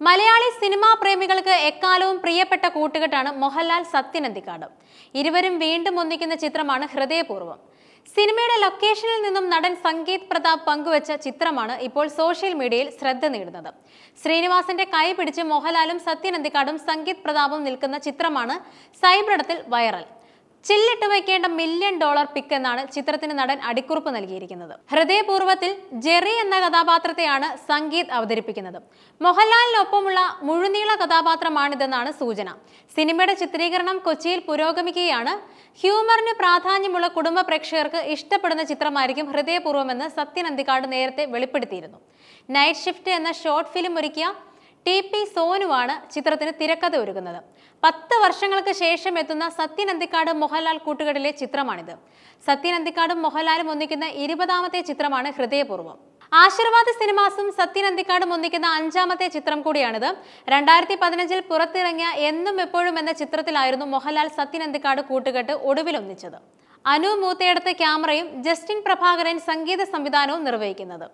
Malayali cinema പ്രേമികൾക്ക് എക്കാലവും പ്രിയപ്പെട്ട കൂട്ടുകെട്ടാണ് മോഹൻലാൽ സത്യനന്തിക്കാട് ഇരുവരും വീണ്ടും ഒന്നിക്കുന്ന ചിത്രമാണ് ഹൃദയപൂർവം. സിനിമയുടെ ലൊക്കേഷനിൽ നിന്നും നടൻ സംഗീത് പ്രതാപ് പങ്കുവച്ച ചിത്രമാണ് ഇപ്പോൾ സോഷ്യൽ മീഡിയയിൽ ശ്രദ്ധ നേടുന്നത്. ശ്രീനിവാസന്റെ കൈ പിടിച്ച് മോഹൻലാലും സത്യനന്തിക്കാടും സംഗീത് പ്രതാപും നിൽക്കുന്ന ചിത്രമാണ് സൈബ്രടത്തിൽ വൈറൽ. ചില്ലിട്ട് വയ്ക്കേണ്ട മില്യൺ ഡോളർ പിക്ക് എന്നാണ് ചിത്രത്തിന് നടൻ അടിക്കുറിപ്പ് നൽകിയിരിക്കുന്നത്. ഹൃദയപൂർവത്തിൽ ജെറി എന്ന കഥാപാത്രത്തെയാണ് സംഗീത് അവതരിപ്പിക്കുന്നത്. മോഹൻലാലിനൊപ്പമുള്ള മുഴുനീള കഥാപാത്രമാണിതെന്നാണ് സൂചന. സിനിമയുടെ ചിത്രീകരണം കൊച്ചിയിൽ പുരോഗമിക്കുകയാണ്. ഹ്യൂമറിന് പ്രാധാന്യമുള്ള കുടുംബ പ്രേക്ഷകർക്ക് ഇഷ്ടപ്പെടുന്ന ചിത്രമായിരിക്കും ഹൃദയപൂർവമെന്ന് സത്യനന്ദിക്കാട് നേരത്തെ വെളിപ്പെടുത്തിയിരുന്നു. നൈറ്റ് ഷിഫ്റ്റ് എന്ന ഷോർട്ട് ഫിലിം ഒരുക്കിയ ടി പി സോനുവാണ് ചിത്രത്തിന് തിരക്കഥ ഒരുക്കുന്നത്. പത്ത് വർഷങ്ങൾക്ക് ശേഷം എത്തുന്ന സത്യൻ അന്തിക്കാട് മോഹൻലാൽ കൂട്ടുകെട്ടിലെ ചിത്രമാണിത്. സത്യൻ അന്തിക്കാടും മോഹൻലാലും ഒന്നിക്കുന്ന ഇരുപതാമത്തെ ചിത്രമാണ് ഹൃദയപൂർവം. ആശീർവാദ് സിനിമാസും സത്യൻ അന്തിക്കാടും ഒന്നിക്കുന്ന അഞ്ചാമത്തെ ചിത്രം കൂടിയാണിത്. രണ്ടായിരത്തി പതിനഞ്ചിൽ പുറത്തിറങ്ങിയ എന്നും എപ്പോഴും എന്ന ചിത്രത്തിലായിരുന്നു മോഹൻലാൽ സത്യൻ അന്തിക്കാട് കൂട്ടുകെട്ട് ഒടുവിൽ ഒന്നിച്ചത്. അനു മൂത്തയെടുത്ത ക്യാമറയും ജസ്റ്റിൻ പ്രഭാകരൻ സംഗീത സംവിധാനവും നിർവഹിക്കുന്നത്.